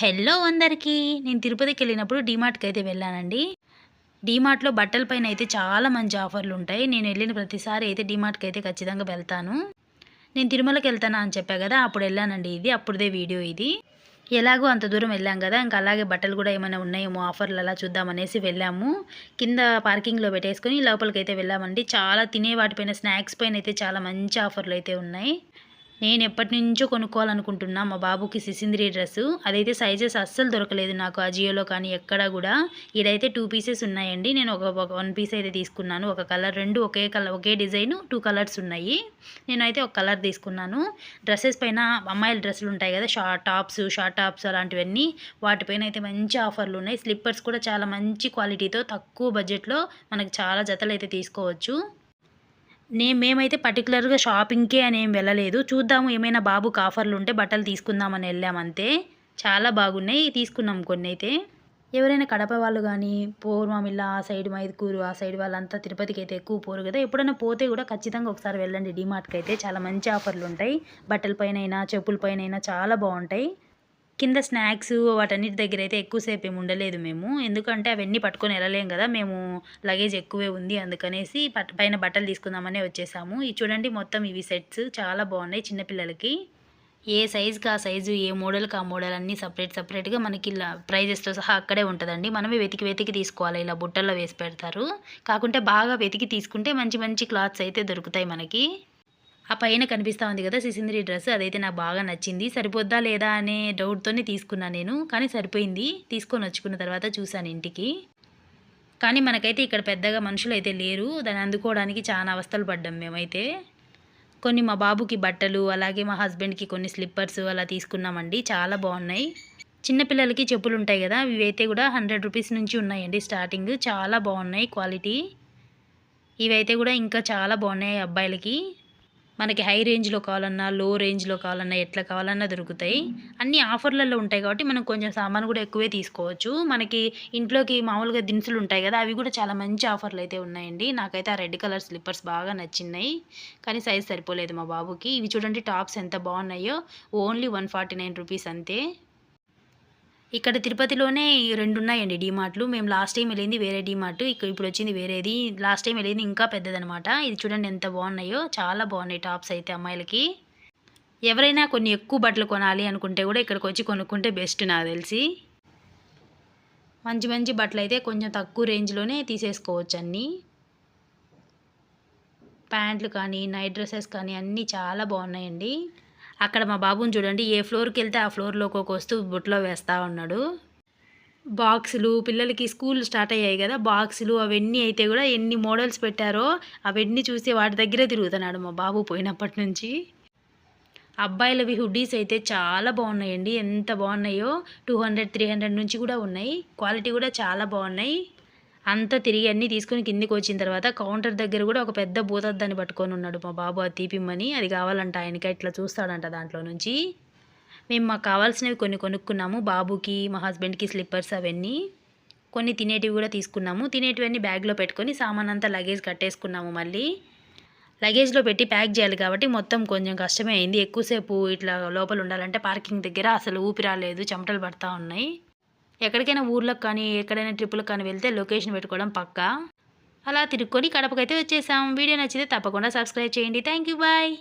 Hello అందరికీ. నేను తిరుపతికి వెళ్ళినప్పుడు డీమార్ట్కి అయితే వెళ్ళానండి. డీమార్ట్లో బట్టల పైన అయితే చాలా మంచి ఆఫర్లు ఉంటాయి. నేను వెళ్ళిన ప్రతిసారి అయితే డీమార్ట్కి అయితే ఖచ్చితంగా వెళ్తాను. నేను తిరుమలకి వెళ్తానా అని చెప్పా కదా అప్పుడు వెళ్ళానండి ఇది. అప్పుడుదే వీడియో ఇది. ఎలాగో అంత దూరం వెళ్ళాం కదా ఇంకా అలాగే బట్టలు కూడా ఏమైనా ఉన్నాయేమో ఆఫర్లు అలా చూద్దామనేసి వెళ్ళాము. కింద పార్కింగ్లో పెట్టేసుకొని లోపలికి అయితే వెళ్ళామండి. చాలా తినే వాటిపైన స్నాక్స్ పైన అయితే చాలా మంచి ఆఫర్లు అయితే ఉన్నాయి. నేను ఎప్పటి నుంచో కొనుక్కోవాలనుకుంటున్నా మా బాబుకి సిసింద్రి డ్రెస్ అదైతే సైజెస్ అస్సలు దొరకలేదు నాకు అజియోలో కానీ ఎక్కడా కూడా. ఇదైతే టూ పీసెస్ ఉన్నాయండి. నేను ఒక వన్ పీస్ అయితే తీసుకున్నాను. ఒక కలర్ రెండు ఒకే కలర్ ఒకే డిజైన్ టూ కలర్స్ ఉన్నాయి. నేనైతే ఒక కలర్ తీసుకున్నాను. డ్రెస్సెస్ పైన అమ్మాయిల డ్రెస్సులు ఉంటాయి కదా షార్ట్ టాప్స్ షార్ట్ టాప్స్ అలాంటివన్నీ. వాటిపైన అయితే మంచి ఆఫర్లు ఉన్నాయి. స్లిప్పర్స్ కూడా చాలా మంచి క్వాలిటీతో తక్కువ బడ్జెట్లో మనకు చాలా జతలు అయితే తీసుకోవచ్చు. నేను మేమైతే పర్టికులర్గా షాపింగ్కే అని ఏం వెళ్ళలేదు. చూద్దాము ఏమైనా బాబుకి ఆఫర్లు ఉంటే బట్టలు తీసుకుందామని వెళ్ళామంతే చాలా బాగున్నాయి తీసుకున్నాం కొన్ని అయితే. ఎవరైనా కడప వాళ్ళు కానీ పూర్వమిల్ల ఆ సైడ్ మైదుకూరు ఆ సైడ్ వాళ్ళంతా తిరుపతికి అయితే ఎక్కువ పోరు కదా. ఎప్పుడైనా పోతే కూడా ఖచ్చితంగా ఒకసారి వెళ్ళండి. డిమార్ట్కి అయితే చాలా మంచి ఆఫర్లు ఉంటాయి. బట్టల పైన అయినా చాలా బాగుంటాయి. కింద స్నాక్స్ వాటన్నిటి దగ్గర అయితే ఎక్కువసేపు ఏమి ఉండలేదు మేము. ఎందుకంటే అవన్నీ పట్టుకొని వెళ్ళలేం కదా మేము లగేజ్ ఎక్కువే ఉంది అందుకనేసి పైన బట్టలు తీసుకుందామనే వచ్చేసాము. ఇది చూడండి మొత్తం ఇవి సెట్స్ చాలా బాగున్నాయి చిన్నపిల్లలకి ఏ సైజుకి ఆ సైజు ఏ మోడల్కి ఆ మోడల్ అన్నీ సపరేట్ సపరేట్గా మనకి ఇలా ప్రైజెస్తో సహా అక్కడే ఉంటుందండి. మనమే వెతికి వెతికి తీసుకోవాలి ఇలా బుట్టల్లో వేసి పెడతారు. కాకుంటే బాగా వెతికి తీసుకుంటే మంచి మంచి క్లాత్స్ అయితే దొరుకుతాయి మనకి. ఆ పైన కనిపిస్తూ ఉంది కదా సిసింద్రి డ్రెస్ అదైతే నాకు బాగా నచ్చింది. సరిపోద్దా లేదా అనే డౌట్తోనే తీసుకున్నాను నేను కానీ సరిపోయింది. తీసుకొని వచ్చుకున్న తర్వాత చూశాను ఇంటికి. కానీ మనకైతే ఇక్కడ పెద్దగా మనుషులు అయితే లేరు. దాన్ని అందుకోవడానికి చాలా అవస్థలు పడ్డాం మేమైతే. కొన్ని మా బాబుకి బట్టలు అలాగే మా హస్బెండ్కి కొన్ని స్లిప్పర్స్ అలా తీసుకున్నామండి. చాలా బాగున్నాయి. చిన్నపిల్లలకి చెప్పులు ఉంటాయి కదా ఇవైతే కూడా హండ్రెడ్ రూపీస్ నుంచి ఉన్నాయండి స్టార్టింగ్. చాలా బాగున్నాయి క్వాలిటీ. ఇవైతే కూడా ఇంకా చాలా బాగున్నాయి అబ్బాయిలకి. మనకి హై రేంజ్లో కావాలన్నా లో రేంజ్లో కావాలన్నా ఎట్లా కావాలన్నా దొరుకుతాయి. అన్ని ఆఫర్లలో ఉంటాయి కాబట్టి మనం కొంచెం సామాన్ కూడా ఎక్కువే తీసుకోవచ్చు. మనకి ఇంట్లోకి మామూలుగా దినుసులు ఉంటాయి కదా అవి కూడా చాలా మంచి ఆఫర్లు అయితే ఉన్నాయండి. నాకైతే ఆ రెడ్ కలర్ స్లిప్పర్స్ బాగా నచ్చినాయి కానీ సైజ్ సరిపోలేదు మా బాబుకి. ఇవి చూడండి టాప్స్ ఎంత బాగున్నాయో. Only one forty nine rupees అంతే. ఇక్కడ తిరుపతిలోనే రెండు ఉన్నాయండి డీమార్ట్లు మేము లాస్ట్ టైం వెళ్ళింది వేరే డీమార్ట్ ఇక్కడ ఇప్పుడు వచ్చింది వేరేది. లాస్ట్ టైం వెళ్ళింది ఇంకా పెద్దదనమాట ఇది చూడండి ఎంత బాగున్నాయో. చాలా బాగున్నాయి టాప్స్ అయితే అమ్మాయిలకి. ఎవరైనా కొన్ని ఎక్కువ బట్టలు కొనాలి అనుకుంటే కూడా ఇక్కడికి వచ్చి కొనుక్కుంటే బెస్ట్ నాకు తెలిసి. మంచి మంచి బట్టలు అయితే కొంచెం తక్కువ రేంజ్లోనే తీసేసుకోవచ్చు అన్నీ. ప్యాంట్లు కానీ నైట్ డ్రెస్సెస్ కానీ అన్నీ చాలా బాగున్నాయండి. అక్కడ మా బాబుని చూడండి ఏ ఫ్లోర్కి వెళ్తే ఆ ఫ్లోర్లోకి ఒక వస్తువు బుట్టలో వేస్తూ ఉన్నాడు. బాక్సులు పిల్లలకి స్కూల్ స్టార్ట్ అయ్యాయి కదా బాక్సులు అవన్నీ అయితే కూడా ఎన్ని మోడల్స్ పెట్టారో అవన్నీ చూసి వాటి దగ్గరే తిరుగుతున్నాడు మా బాబు పోయినప్పటి నుంచి. అబ్బాయిలవి హుడ్డీస్ అయితే చాలా బాగున్నాయండి ఎంత బాగున్నాయో టూ హండ్రెడ్ త్రీ హండ్రెడ్ నుంచి కూడా ఉన్నాయి క్వాలిటీ కూడా చాలా బాగున్నాయి. అంతా తిరిగి అన్నీ తీసుకుని కిందికి వచ్చిన తర్వాత కౌంటర్ దగ్గర కూడా ఒక పెద్ద భూతద్దాన్ని పట్టుకొని ఉన్నాడు మా బాబు. అది తీపిమ్మని అది కావాలంట ఆయనకి ఇట్లా చూస్తాడంట దాంట్లో నుంచి. మేము మాకు కావాల్సినవి కొన్ని కొనుక్కున్నాము బాబుకి మా హస్బెండ్కి స్లిప్పర్స్ అవన్నీ. కొన్ని తినేటివి కూడా తీసుకున్నాము. తినేటివన్నీ బ్యాగ్లో పెట్టుకొని సామాన్ అంతా లగేజ్ కట్టేసుకున్నాము మళ్ళీ. లగేజ్లో పెట్టి ప్యాక్ చేయాలి కాబట్టి మొత్తం కొంచెం కష్టమే అయింది. ఎక్కువసేపు ఇట్లా లోపల ఉండాలంటే పార్కింగ్ దగ్గర అసలు ఊపిరాలేదు చెమటలు పడతా ఉన్నాయి. ఎక్కడికైనా ఊర్లోకి కానీ ఎక్కడైనా ట్రిప్పులకు కానీ వెళ్తే లొకేషన్ పెట్టుకోవడం పక్కా. అలా తిరుక్కొని కడపకైతే వచ్చేసాం. వీడియో నచ్చితే తప్పకుండా సబ్స్క్రైబ్ చేయండి. Thank you bye.